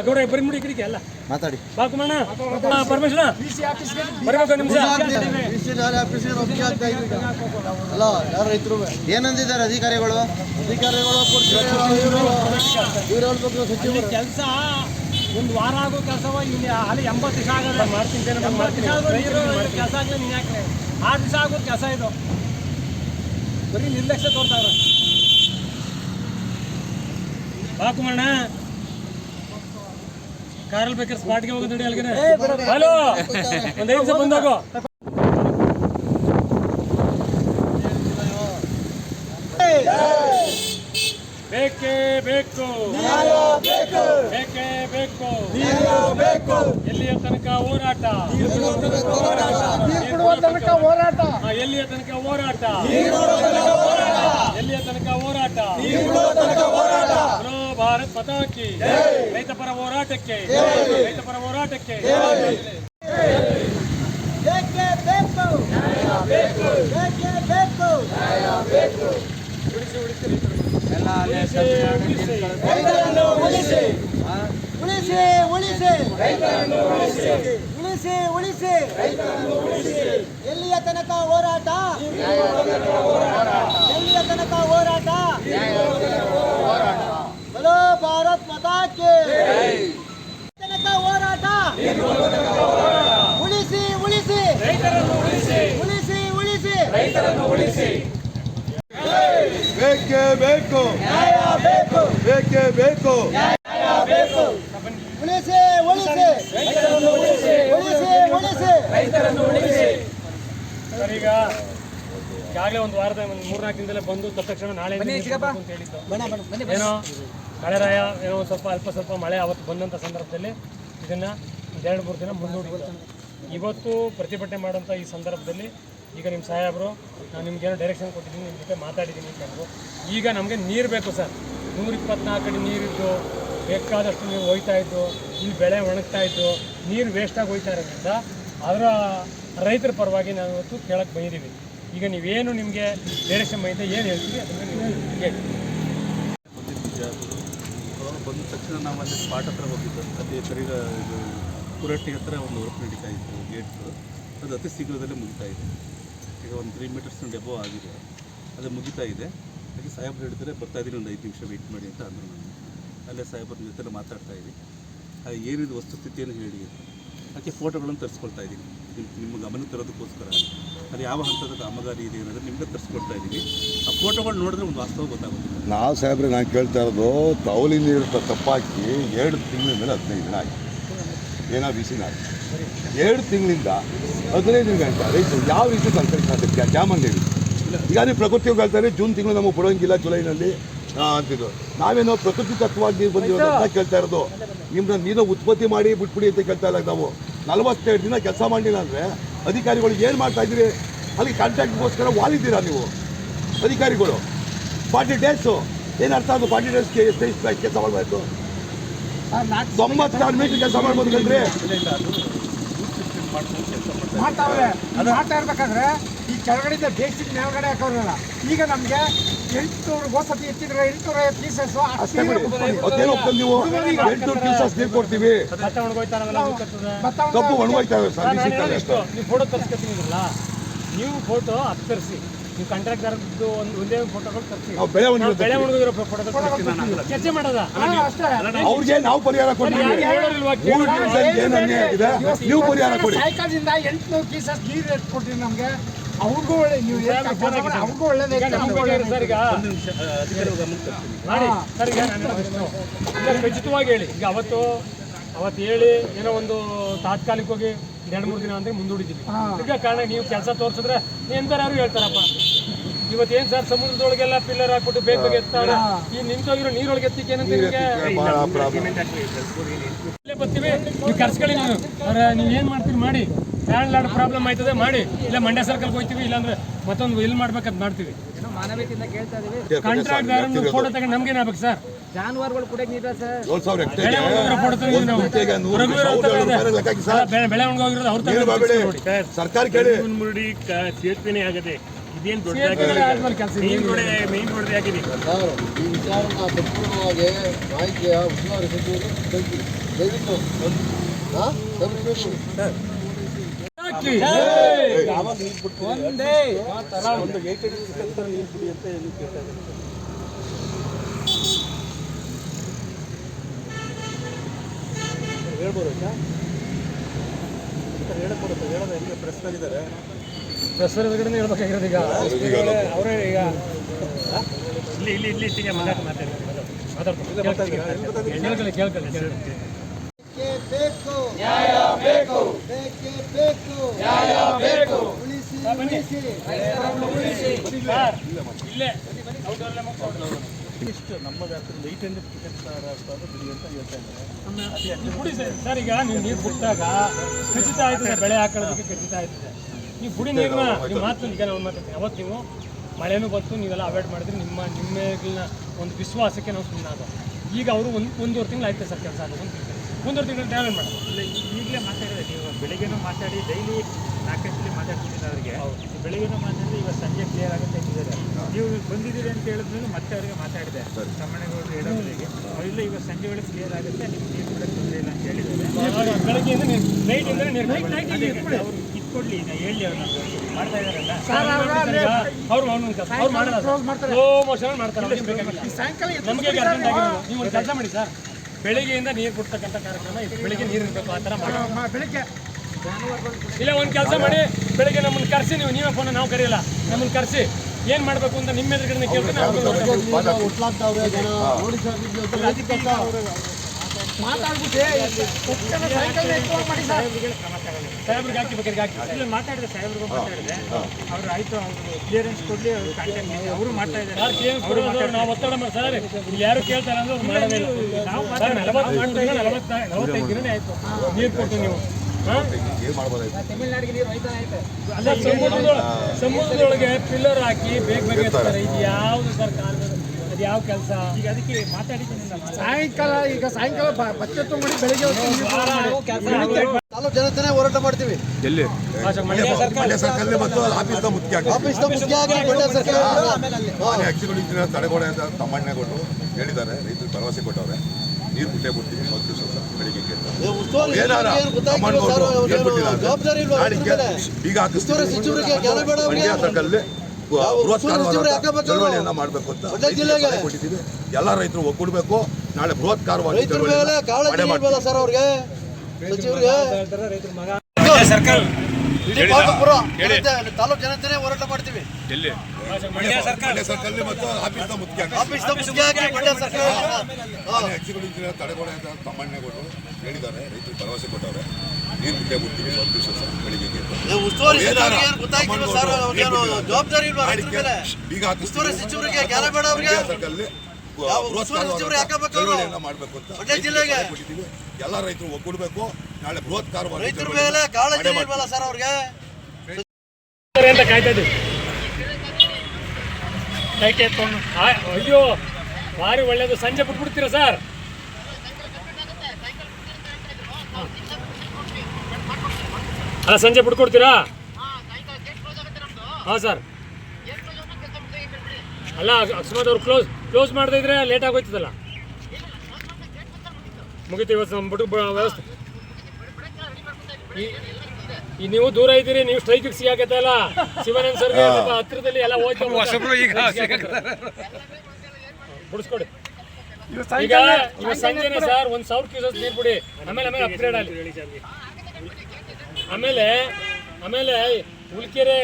ಗೌಡ ಬರೀ ಮುಡಿ ಕಡೆಗೆ ಅಲ್ಲ ಮಾತಾಡಿ ಬಾ ಕುಮಾರಣ್ಣ ಪರಮೇಶ್ವರ ಬರ್ಬೇಕು ನಿಮಿಷ ಅಲ್ಲ ಯಾರು ರೈತರು ಏನಂದಿದ್ದಾರೆ ಅಧಿಕಾರಿಗಳು ಅಧಿಕಾರಿಗಳು ಇವ್ರು ಹೇಳ್ಬೇಕು ಸಚಿವರು ಕೆಲಸ ಒಂದು ವಾರ ಆಗೋ ಕೆಲಸವ ಇಲ್ಲಿ ಅಲ್ಲಿ ಎಂಬತ್ತು ದಿವಸ ಆಗದ. ಮಾಡ್ತೀನಿ ಕೆಲಸ ಆಗಲಿ ನೀನು ಯಾಕೆ? ಆರು ದಿವಸ ಆಗೋದು ಕೆಲಸ ಇದು. ಬರೀ ನಿರ್ಲಕ್ಷ್ಯ ತೋರ್ತಾರ ಬಾಕುಮಣ್ಣ ಕಾರಲ್ಲಿ ಬೇಕಾದ್ರೆ ಸ್ಪಾಟ್ಗೆ ಹೋಗೋದು ಅಲ್ಲಿಗೆ ಹಲೋ ಒಂದು ಐದು ಬಂದಾಗೋ ಬೇಕೇ ಬೇಕು. ಬೇಕೇ ಬೇಕು. ಬೇಕು ಎಲ್ಲಿಯ ತನಕ ಹೋರಾಟ? ಹೋರಾಟ ಹಾ, ಎಲ್ಲಿಯ ತನಕ ಹೋರಾಟ? ಎಲ್ಲಿಯ ತನಕ ಹೋರಾಟ? ಬರೋ ಭಾರತ್ ಪತಾಕಿ. ರೈತ ಪರ ಹೋರಾಟಕ್ಕೆ. ರೈತ ಪರ ಹೋರಾಟಕ್ಕೆ. ಬೇಕೇ ಬೇಕು. ಬೇಕೇ ಬೇಕು. ಉಳಿಸಿ, ಉಳಿಸಿ. ರೈತರನ್ನು ಉಳಿಸಿ. ಉಳಿಸಿ ಉಳಿಸಿ. ಉಳಿಸಿ. ಉಳಿಸಿ ಎಲ್ಲಿಯ ತನಕ ಹೋರಾಟ? ಎಲ್ಲಿಯ ತನಕ ಹೋರಾಟ? ಬಲೋ ಭಾರತ್ ಮತಾಕ್ಕೆ. ತನಕ ಹೋರಾಟ ಉಳಿಸಿ ಉಳಿಸಿ ರೈತರನ್ನು ಉಳಿಸಿ ಉಳಿಸಿ ಉಳಿಸಿ ರೈತರನ್ನು ಉಳಿಸಿ ಬೇಕೇ ಬೇಕು. ಬೇಕು ಬೇಕೇ. ಬೇಕು ಉಳಿಸಿ ಉಳಿಸಿ. ಉಳಿಸಿ ಉಳಿಸಿ. ರೈತರನ್ನು ಉಳಿಸಿ ಸರ್ ಈಗ ಈಗಾಗಲೇ ಒಂದು ವಾರದ ಒಂದು ಮೂರ್ನಾಲ್ಕು ದಿನದಲ್ಲೇ ಬಂದು ತಕ್ಷಣ ನಾಳೆ ಅಂತ ಹೇಳಿದ್ದು. ಏನೋ ಕಳೆರಾಯ ಏನೋ ಒಂದು ಸ್ವಲ್ಪ ಅಲ್ಪ ಸ್ವಲ್ಪ ಮಳೆ ಅವತ್ತು ಬಂದಂಥ ಸಂದರ್ಭದಲ್ಲಿ ಇದನ್ನ ಎರಡು ಮೂರು ದಿನ ಮುಂದೂಡಿತ್ತು ಇವತ್ತು ಪ್ರತಿಭಟನೆ ಮಾಡುವಂಥ ಈ ಸಂದರ್ಭದಲ್ಲಿ ಈಗ ನಿಮ್ಮ ಸಾಹೇಬರು ನಾನು ನಿಮ್ಗೇನೋ ಡೈರೆಕ್ಷನ್ ಕೊಟ್ಟಿದ್ದೀನಿ ನಿಮ್ಮ ಜೊತೆ ಮಾತಾಡಿದ್ದೀನಿ ನಾನು ಈಗ ನಮಗೆ ನೀರು ಬೇಕು ಸರ್. ನೂರಿಪ್ಪತ್ನಾಲ್ಕು ಅಡಿ ನೀರಿದ್ದು ಬೇಕಾದಷ್ಟು ನೀವು ಹೋಯ್ತಾ ಇದ್ದು, ಇಲ್ಲಿ ಬೆಳೆ ಒಣಗ್ತಾ ಇದ್ದು, ನೀರು ವೇಸ್ಟಾಗಿ ಹೋಯ್ತಾ ಇರೋದ್ರಿಂದ ಅದರ ರೈತರ ಪರವಾಗಿ ನಾವು ಇವತ್ತು ಕೇಳಕ್ಕೆ ಬಂದಿದ್ದೀವಿ ಈಗ ನೀವೇನು ನಿಮಗೆ ಡೈರೆಕ್ಷನ್ ಬಂದಿದೆ, ಏನು ಹೇಳ್ತೀವಿ ಅದನ್ನು ನೀವು ಹೇಳಿ ಬಂದ ತಕ್ಷಣ ನಾವು ಅಲ್ಲಿ ಸ್ಪಾಟ್ ಹತ್ರ ಹೋಗಿದ್ದು. ಅದೇ ಇದು ಕುರಟ್ಟಿ ಹತ್ರ ಒಂದು ವರ್ಕ್ ನಡೀತಾ ಇತ್ತು, ಗೇಟ್ಸು. ಅದು ಅತಿ ಶೀಘ್ರದಲ್ಲೇ ಮುಗಿತಾ ಇದೆ. ಈಗ ಒಂದು ತ್ರೀ ಮೀಟರ್ಸ್ನ ಡೆಬೋ ಆಗಿದೆ. ಅದು ಮುಗಿತಾ ಇದೆ. ಹಾಗೆ ಸಾಹೇಬ್ರು ಹೇಳಿದರೆ ಬರ್ತಾ ಇದ್ದೀನಿ ಒಂದು ಐದು ನಿಮಿಷ ವೆಯ್ಟ್ ಮಾಡಿ ಅಂತ ಅಂದರು ನಾನು ಅಲ್ಲೇ ಸಾಹೇಬ್ರ ಜೊತೆ ಮಾತಾಡ್ತಾ ಇದ್ದೀನಿ ಅದು ಏನಿದು ವಸ್ತುಸ್ಥಿತಿಯನ್ನು ಹೇಳಿ ಅಂತ. ಅದಕ್ಕೆ ಫೋಟೋಗಳನ್ನು ತರಿಸ್ಕೊಳ್ತಾ ಇದ್ದೀನಿ. ನಿಮ್ಮ ಗಮನ ತರೋದಕ್ಕೋಸ್ಕರ. ಅದು ಯಾವ ಹಂತದ ಕಾಮಗಾರಿ ಇದೆ ಅನ್ನೋದು ನಿಮಗೆ ತರಿಸ್ಕೊಳ್ತಾ ಇದ್ದೀನಿ. ಆ ಫೋಟೋಗಳು ನೋಡಿದ್ರೆ ಒಂದು ವಾಸ್ತವ ಗೊತ್ತಾಗುತ್ತೆ. ನಾವು ಸಾಹೇಬ್ರೆ, ನಾನು ಕೇಳ್ತಾ ಇರೋದು ತವಲಿ ನೀರು ತಪ್ಪಾಕಿ ಎರಡು ತಿಂಗಳ ಮೇಲೆ ಹದಿನೈದು ದಿನ ಆಯ್ತು. ಏನೋ ಬಿಸಿನ ಎರಡು ತಿಂಗಳಿಂದ ಹದಿನೈದು ದಿನ ಗಂಟೆ ರೈತರು ಯಾವ ರೀತಿ ಸಂಕಲ್ಪ ಸಾಧ್ಯ ಹೇಳಿ. ಈಗ ನೀವು ಪ್ರಕೃತಿ ಹೇಳ್ತಾರೆ, ಜೂನ್ ತಿಂಗಳು ನಮಗೆ ಕೊಡೋಂಗಿಲ್ಲ ಜುಲೈನಲ್ಲಿ ಅಂತಿದ್ರು ನಾವೇನೋ ಪ್ರಕೃತಿ ತತ್ವವಾಗಿ ನೀರು ಬಂದಿರೋದು ಅಂತ ಕೇಳ್ತಾ ಇರೋದು. ನಿಮ್ಮನ್ನ ನೀನು ಉತ್ಪತ್ತಿ ಮಾಡಿ ಬಿಟ್ಬಿಡಿ ಅಂತ ಕೇಳ್ತಾ ಇಲ್ಲ ನಾವು. ನಲವತ್ತೆರಡು ದಿನ ಕೆಲಸ ಮಾಡಿಲ್ಲ ಅಂದರೆ ಅಧಿಕಾರಿಗಳು ಏನು ಮಾಡ್ತಾ ಇದ್ದೀರಿ? ಅಲ್ಲಿ ಕಾಂಟ್ರಾಕ್ಟ್ಗೋಸ್ಕರ ವಾಲಿದ್ದೀರಾ ನೀವು? ಅಧಿಕಾರಿಗಳು. ಫಾರ್ಟಿ ಡೇಸು, ಏನು ಅರ್ಥ ಅದು ಫಾರ್ಟಿ ಡೇಸ್ಗೆ ಎಷ್ಟು ಕೆಲಸ ಮಾಡಬೇಕು? ತೊಂಬತ್ತಾರು ಮೀಟರ್ ಕೆಲಸ ಮಾಡ್ಬೋದು ಕಣ್ರಿ ಅದು ಮಾಡ್ತಾ ಇರ್ಬೇಕಾದ್ರೆ ಈ ಕೆಳಗಡೆಯಿಂದ ಬೇಸಿಕ್ ಮೇಲ್ಗಡೆ ಹಾಕೋರಲ್ಲ ಈಗ ನಮ್ಗೆ ಎಂಟುನೂರು ಗೋಸತಿ ಎತ್ತಿದ್ರೆ ಎಂಟುನೂರ ಪೀಸಸ್ ನೀವು. ಎಂಟು ಪೀಸಸ್ ನೀರು ಕೊಡ್ತೀವಿ. ಕಬ್ಬು ಸರ್ ನೀವು ಫೋಟೋ ತರಿಸ್ಕೊತೀನಿದ್ರಲ್ಲ ನೀವು ಫೋಟೋ ಹತ್ತು ಕಾಂಟ್ರಾಕ್ಟರ್ದು ಒಂದು ಒಂದೇ ಫೋಟೋಗಳು ತರಿಸಿ. ಬೆಳೆ ಬೆಳೆ ಒಣಗಿರೋ ಫೋಟೋ ಚರ್ಚೆ ಮಾಡೋದ? ಅಷ್ಟೇ. ಅವ್ರಿಗೆ ನಾವು ಪರಿಹಾರ ಕೊಡ್ತೀವಿ ನೀವು ಪರಿಹಾರ ಕೊಡಿ. ಸೈಕಲ್ದಿಂದ ಎಂಟುನೂರು ಪೀಸಸ್ ನೀರು ಕೊಟ್ಟಿರಿ ನಮ್ಗೆ. ಅವ್ರಿಗೂ ಒಳ್ಳೆ ನೀವು ಅವ್ರಿಗೂ ಒಳ್ಳೇದೇ ಸರ್ ಮಾಡಿ. ಈಗ ಖಚಿತವಾಗಿ ಹೇಳಿ. ಈಗ ಅವತ್ತು ಅವತ್ತು ಹೇಳಿ ಏನೋ ಒಂದು ತಾತ್ಕಾಲಿಕವಾಗಿ ಎರಡು ಮೂರು ದಿನ ಅಂದ್ರೆ ಮುಂದೂಡಿದ್ದೀವಿ. ಈಗ ಕಾರಣ ನೀವು ಕೆಲಸ ತೋರಿಸಿದ್ರೆ ಎಂತಾರು ಹೇಳ್ತಾರಪ್ಪ? ಇವತ್ತೇನ್ ಏನ್ ಸರ್ ಸಮುದ್ರದೊಳಗೆಲ್ಲ ಪಿಲ್ಲರ್ ಹಾಕ್ಬಿಟ್ಟು ಬೇಗ ಬೇಗ ಎತ್ತಾಳೆ ಈ ನಿಂತೋಗಿರೋ ನೀರೊಳಗೆ ಎತ್ತಿಕ್ಕೇನಂತ ನಿಮಗೆ? ಇಲ್ಲೇ. ಬರ್ತೀವಿ. ನೀವು ಕರ್ಸ್ಕೊಳ್ಳಿ ನೀವು ಅವ್ರ ನೀವು ಏನು ಮಾಡ್ತೀರಿ ಮಾಡಿ. ಲ್ಯಾಂಡ್ ಪ್ರಾಬ್ಲಮ್ ಆಯ್ತದೆ ಮಾಡಿ. ಇಲ್ಲ ಮಂಡ್ಯ ಸರ್ಕಲ್ ಹೋಗ್ತೀವಿ ಇಲ್ಲಾಂದ್ರೆ ಮತ್ತೊಂದು ಇಲ್ಲಿ ಮಾಡ್ಬೇಕಂತ ಮಾಡ್ತೀವಿ. ಮಾನವೀಯತೆಯಿಂದ ಕೇಳ್ತಾ ಇದೀವಿ. ಕಾಂಟ್ರಾಕ್ಟ್ದಾರನ್ನು ಫೋಟೋ ತಗೊಂಡು ಸರ್? ಜಾನುವಾರುಗಳು ಕುಡಿಯಕ್ ನೀರ ಸರ್. ಏಳು ಸಾವಿರ ಬೆಳೆ ಫೋಟೋ ತೆಗೆದು ನಾವು. ನೂರು ಸಾವಿರದ ಏಳ್ನೂರು. ರೂಪಾಯಿ ಸರ್. ಬೆಳೆ ಬೆಳೆ ಒಣಗೋಗಿರೋದು ಅವ್ರ ನೋಡಿ ಸರ್ಕಾರ ಕೇಳಿ. ಮುರುಡಿ ಆಗದೆ ಇದೇನು ದೊಡ್ಡದಾಗಿದೆ ಸೇರ್ಪಡೆ ಆದ್ಮೇಲೆ ಕೆಲಸ ಮೇನ್ ರೋಡ್ ಮೇನ್ ರೋಡ್ ಆಗಿದೆ. ಸರ್ ಈ ವಿಚಾರನ ಸಂಪೂರ್ಣವಾಗಿ ಮಾಹಿತಿಯ ಉಸ್ತುವಾರಿ ಸಚಿವರು ತಿಳಿಸಿ. ದಯವಿಟ್ಟು ಹಾಂ? ಒಂದೇ. ಒಂದು ಥರ ನೀರು ಕುಡಿ ಅಂತ ಏನು ಕೇಳ್ತಾ ಇದ್ದಾರೆ? ಹೇಳ್ಬೋದು ಹೇಳಕ್ ಬರುತ್ತೆ ಹೇಳೋದು ಹೆಂಗೆ? ಹೆಸರು ಎದುರುಗಡೆ ಹೇಳ್ಬೇಕಾಗಿರೋದು ಈಗ. ಅವರೇ ಈಗ ಇಲ್ಲಿ ಇಲ್ಲಿ ಇಲ್ಲಿ ಇಟ್ಟಿಗೆ ಮಾತಾಡಿ ಮಾತಾಡಿ. ಮಾತಾಡ್ತಾರೆ ಕೇಳ್ಕೊಳ್ಳಿ ಕೇಳ್ಕೊಳ್ಳಿ ಕೇಳ್ಕೊಳ್ಳಿ. ಬೇಕು. ನ್ಯಾಯ ಬೇಕು. ಬೇಕೇ ಬೇಕು. ನ್ಯಾಯ ಬೇಕು. ಉಳಿಸಿ ಉಳಿಸಿ. ಉಳಿಸಿ. ಇಲ್ಲೇ. ಇಷ್ಟು ನಮ್ಮ ವ್ಯಾಪ್ತಿಯಲ್ಲಿ ಲೈಟ್ ಹಂಡ್ರೆಡ್ ಟಿಕೆಟ್ ಸಾವಿರ ಬಿಡಿ ಅಂತ ಹೇಳ್ತಾ ಇದ್ದಾರೆ. ಬಿಡಿ ಸರ್. ಸರ್. ಈಗ ನೀವು ನೀರು ಬಿಟ್ಟಾಗ ಖಚಿತ ಆಯ್ತದೆ ಬೆಳೆ ಹಾಕೋದಕ್ಕೆ ಖಚಿತ ಆಯ್ತದೆ. ನೀವು ಬುಡಿ ನೀರನ್ನ ನೀವು ಮಾತು ಈಗ ನಾವು ಮಾತಾಡ್ತೀವಿ. ಅವತ್ತು ನೀವು ಮಳೆನೂ ಬಂತು ನೀವೆಲ್ಲ ಅವಾಯ್ಡ್ ಮಾಡಿದ್ರೆ ನಿಮ್ಮ ನಿಮ್ಮ ಒಂದು ವಿಶ್ವಾಸಕ್ಕೆ ನಾವು ಸುಮ್ಮನಾದ ಈಗ ಅವರು ಒಂದು ಒಂದೂವರೆ ತಿಂಗಳು ಆಯ್ತು ಸರ್ ಕೆಲಸ ಆಗೋದು ಅಂತ ಒಂದೂವರೆ ತಿಂಗಳು ಟ್ರಾವೆಲ್ ಮಾಡೋದು ಇಲ್ಲ ಈಗಲೇ ಮಾತಾಡಿದೆ ನೀವು ಬೆಳಿಗ್ಗೆನೂ ಮಾತಾಡಿ ಡೈಲಿ ನಾಲ್ಕೈದು ಮಾತಾಡ್ತಿದ್ದೀನಿ ಅವರಿಗೆ. ಬೆಳಿಗ್ಗೆನೂ ಮಾತಾಡಿದ್ರೆ ಇವಾಗ ಸಂಜೆ ಕ್ಲಿಯರ್ ಆಗುತ್ತೆ ಅಂತಿದ್ದಾರೆ. ನೀವು ಬಂದಿದ್ದೀರಿ ಅಂತ ಹೇಳಿದ್ಮೇಲೆ ಮತ್ತೆ ಅವರಿಗೆ ಮಾತಾಡಿದೆ. ತಮ್ಮಣ್ಣಗೌಡರು ಹೇಳೋದ್ರಿಗೆ. ಇಲ್ಲ ಇವಾಗ ಸಂಜೆ ಒಳಗೆ ಕ್ಲಿಯರ್ ಆಗುತ್ತೆ ನಿಮ್ಗೆ ನೀರು ಕೂಡ ತೊಂದರೆ ಇಲ್ಲ ಅಂತ ಹೇಳಿದ್ದಾರೆ. ಅವರು ಇಟ್ಕೊಡ್ಲಿ ಈಗ ಹೇಳಿ ಅವ್ರು ನಮ್ಗೆ ಮಾಡ್ತಾ ಇದಾರಲ್ಲ ಅವ್ರು ಅವ್ರು ಮಾಡ್ತಾರೆ. ಸಾಯಂಕಾಲ ನಮಗೆ ನೀವು ಒಂದು ಕೆಲಸ ಮಾಡಿ ಸರ್ ಬೆಳಿಗ್ಗೆಯಿಂದ ನೀರು ಕೊಡ್ತಕ್ಕಂಥ ಕಾರ್ಯಕ್ರಮ ಇದು ಬೆಳಿಗ್ಗೆ ನೀರು ಇರಬೇಕು ಆ ಥರ ಮಾಡಿ ಬೆಳಿಗ್ಗೆ. ಇಲ್ಲ ಒಂದು ಕೆಲಸ ಮಾಡಿ ಬೆಳಿಗ್ಗೆ ನಮ್ಮನ್ನು ಕರೆಸಿ ನೀವು ನೀವೇ ಫೋನ್ ನಾವು ಕರೆಯಲ್ಲ ನಮ್ಮನ್ನು ಕರೆಸಿ ಏನು ಮಾಡಬೇಕು ಅಂತ ನಿಮ್ಮ ಎದುರುಗಡೆ ಕೇಳ್ತಾರೆ ಮಾತಾಡ್ಬಿಟ್ಟೆ ಸಾಹೇಬ್ರಿಗೆ ಹಾಕಿ ಬೇಕಾದ್ರೆ ಹಾಕಿ. ಇಲ್ಲ ಮಾತಾಡಿದೆ ಸಾಹೇಬ್ರಿಗೂ ಮಾತಾಡಿದೆ. ಅವ್ರು ಆಯ್ತು ಅವರು ಕ್ಲಿಯರೆನ್ಸ್ ಕೊಡಲಿ ಅವ್ರು ಕಾಂಟ್ಯಾಕ್ಟ್ ಅವರು ಮಾಡ್ತಾ ಇದ್ದಾರೆ ನಾವು ಒತ್ತಡ ಮಾಡಿ. ಸರ್ ಇಲ್ಲಿ ಯಾರು ಕೇಳ್ತಾರೆ ಅಂದ್ರೆ ಅವ್ರು ಮಾಡೋದೇ ಇಲ್ಲ. ನಾವು ಸರ್ ನಲವತ್ತೈದು ದಿನನೇ ಆಯಿತು. ನೀರು ಕೊಟ್ಟು ನೀವು. ಅಲ್ಲ ಸಮುದ್ರದೊಳಗೆ ಸಮುದ್ರದೊಳಗೆ ಪಿಲ್ಲರ್ ಹಾಕಿ ಬೇಗ ಬೇಗ ಯಾವ್ದು ಇದು ಯಾವುದು ಸರ್ ಕಾನೂನು ಅದು ಯಾವ ಕೆಲಸ? ಈಗ ಅದಕ್ಕೆ ಮಾತಾಡಿದ್ದೀನಿ ಸಾಯಂಕಾಲ ಈಗ ಸಾಯಂಕಾಲ ಬಚ್ಚತ್ತು ಬಚ್ಚೆ ಮಾಡಿ ಬೆಳಿಗ್ಗೆ. ತಾಲೂಕು ಜನತೆನೇ ಹೋರಾಟ ಮಾಡ್ತೀವಿ. ಎಲ್ಲಿ? ಮಂಡ್ಯ ಮಂಡ್ಯ ಸರ್ಕಲ್ ಮತ್ತು ಆಫೀಸ್ನ ಮುಖ್ಯ ಆಗಿ. ಮಂಡ್ಯ ಇಂಜಿನಿಯರ್ ತಡೆಗೋಡೆ ಅಂತ ಹೇಳಿದ್ದಾರೆ. ರೈತರು ಭರವಸೆ ಕೊಟ್ಟವ್ರೆ. ನೀರು ಬಿಟ್ಟೆ ಬಿಡ್ತೀವಿ ಒಂದು ದಿವಸ ಬೆಳಿಗ್ಗೆ ಜ್ಞಾನ ಮಂಡ್ಯ ಸರ್ಕಲ್ ಬೃಹತ್ ಮಾಡಬೇಕು ಅಂತ ಕೊಟ್ಟಿದ್ದೀವಿ. ಎಲ್ಲ ರೈತರು ಒಗ್ಗೂಡ್ಬೇಕು. ನಾಳೆ ಬೃಹತ್ ಕಾರವಾರ ರೈತರ ಮೇಲೆ ಕಾಳಜಿ ಇಲ್ವಲ್ಲ ಸರ್ ಅವ್ರಿಗೆ ಸಚಿವರಿಗೆ ಇಡೀ ಪಾಂಡುಪುರ ತಾಲೂಕು ಜನತೆನೇ ಹೋರಾಟ ಮಾಡ್ತೀವಿ. ಸರ್ಕಲ್ ಮಾನ್ಯ ಎಕ್ಸಿಕ್ಯೂಟಿವ್ ಇಂಜಿನಿಯರ್ ತಡೆಗೋಡೆ ಅಂತ ತಮ್ಮಣ್ಣೇಗೌಡರು ಹೇಳಿದ್ದಾರೆ ರೈತರು ಭರವಸೆ ಕೊಟ್ಟವ್ರೆ. ನೀರು ಬಿಟ್ಟೇ ಬಿಡ್ತೀವಿ ಒಂದು ದಿವಸ ಬೆಳಿಗ್ಗೆ ಸರ್ ಅವ್ರಿಗೇನು ಜವಾಬ್ದಾರಿ ಇಲ್ವಾ ರೈತರ ಮಾಡಬೇಕು ಅಂತ. ಎಲ್ಲ ರೈತರು ಒಗ್ಗೂಡ್ಬೇಕು. ನಾಳೆ ಬೃಹತ್ ಕಾರವಾರ ರೈತರ ಮೇಲೆ ಕಾಳಜಿ ಇಲ್ವಲ್ಲ ಸರ್ ಅವ್ರಿಗೆ? ಅಂತ ಕಾಯ್ತಾ ಇದ್ದೀವಿ ಕೈಕೆ ಎತ್ಕೊಂಡು ಆ, ಅಯ್ಯೋ ಭಾರಿ ಒಳ್ಳೇದು. ಸಂಜೆ ಬಿಟ್ಬಿಡ್ತೀರಾ ಸರ್? ಅಲ್ಲ ಸಂಜೆ ಬಿಟ್ಕೊಡ್ತೀರಾ? ಹಾ ಸರ್. ಅಲ್ಲ ಅಕಸ್ಮಾತ್ ಅವ್ರು ಕ್ಲೋಸ್ ಕ್ಲೋಸ್ ಮಾಡದೇ ಇದ್ರೆ ಲೇಟ್ ಆಗೋಯ್ತದಲ್ಲ? ಮುಗಿತು ಇವತ್ತು ನಮ್ಮ ಬಿಟ್ಟು ವ್ಯವಸ್ಥೆ. ಈ- ನೀವು ದೂರ ಇದ್ದೀರಿ ನೀವು ಸ್ಟ್ರೈಕ್ ಸಿಗಾಕತ್ತೆ ಅಲ್ಲ? ಶಿವನಂದ ಸರ್ ಹತ್ರದಲ್ಲಿ ಎಲ್ಲ ಹೋಯ್ತು ಬಿಡಿಸ್ಕೊಡಿ ಈಗ ಸಂಜೆನೆ ಸರ್ ಒಂದ್ ಸಾವಿರ ಕ್ಯೂಸಸ್ ನೀರು ಬಿಡಿ. ಆಮೇಲೆ ಆಮೇಲೆ ಅಪ್ಗ್ರೇಡ್ ಆಗಲಿ ಆಮೇಲೆ ಆಮೇಲೆ ಉಳ್ಕೆರೆ